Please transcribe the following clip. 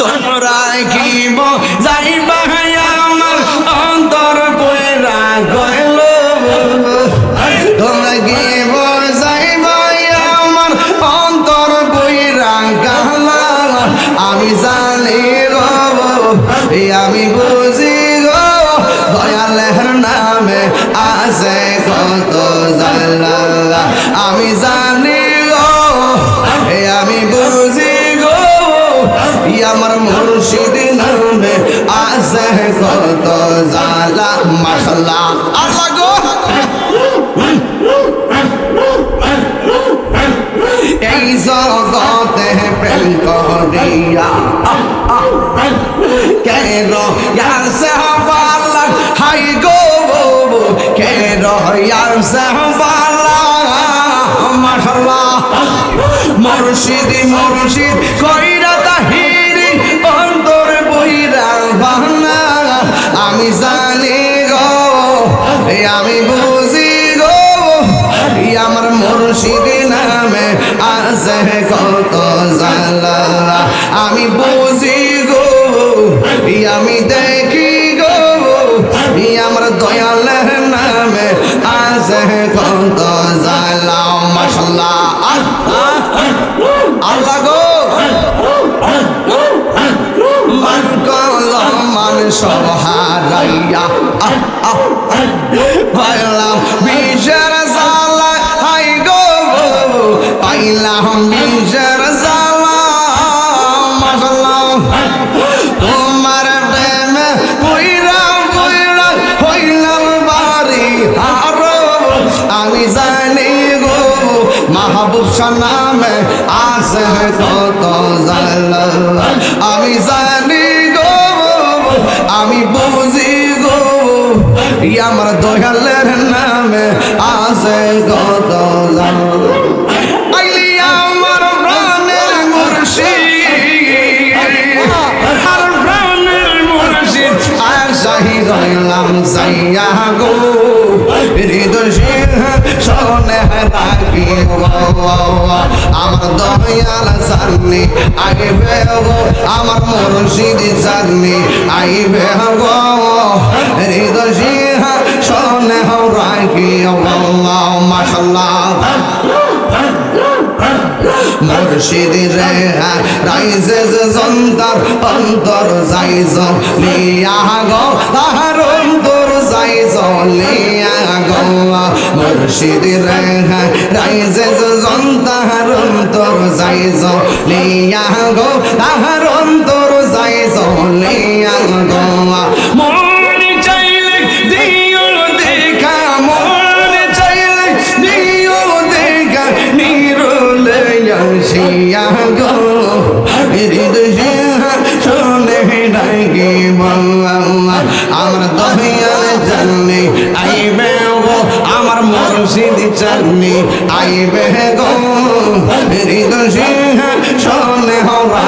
তোমরা কি যাইবা আমার অন্তর পয়রা গেল। তোমরা কি আমি জানি এই আমি বুঝি গো, দয়ালের নামে আছে কত জালা আমি জানি কত জালা মাশাল্লাহ আল্লাহ গো। এই জগতে প্রেম করিয়া। কেন ইয়াসে হওয়ালা হাই গো কেন ইয়াসে হওয়ালা মাশাল্লাহ মুর্শিদ মুর্শিদ কইরা আমি বুঝি গো আমার মুর্শিদ নামে আছে কত জালা আমি বুঝি গো আমি দেখি গো আমার দয়ালের নামে আছে কত জালা মাশাল্লাহ, আল্লাহ। গো। মান কল মান সব আহ, পাইলাম বিষের জালা হাই গো পাইলাম বিষের জালা মাশাল্লাহ তোমার প্রেমে কইরা কইরা হইলাম বাড়ি হারো আমি জানি গো মাহবুব নামে আছে কত জালা আমি জানি আমি বুঝি গো আমার দয়ালের নামে আছে কত আইলি আমার প্রাণের মুর্শিদ। আর প্রাণের মুর্শিদ। আর শাহি রইলাম সাইয়া গো। হৃদয় সিংহ শোনে রাখি আমার দয়াল সারনি আইবে গো। আমার মুর্শিদ সারনি আইবে গো হৃদয় সিংহ শোনে রাখি মাশাল্লাহ মুর্শিদ রে, রাইজে জন্তার, অন্তর যাইজ লিয়া গো তাহার অন্তর যাইজ লিয়া গো। মুর্শিদ রে, রাইজে জন্তার, অন্তর যাইজ লিয়া গো তাহার আসিয়া গো হৃদয় শোনে ডাকি আমার দহিয়ার জানি আইবে গো আমার মুর্শিদ জানি আইবে গো হৃদয় শোনে হওয়া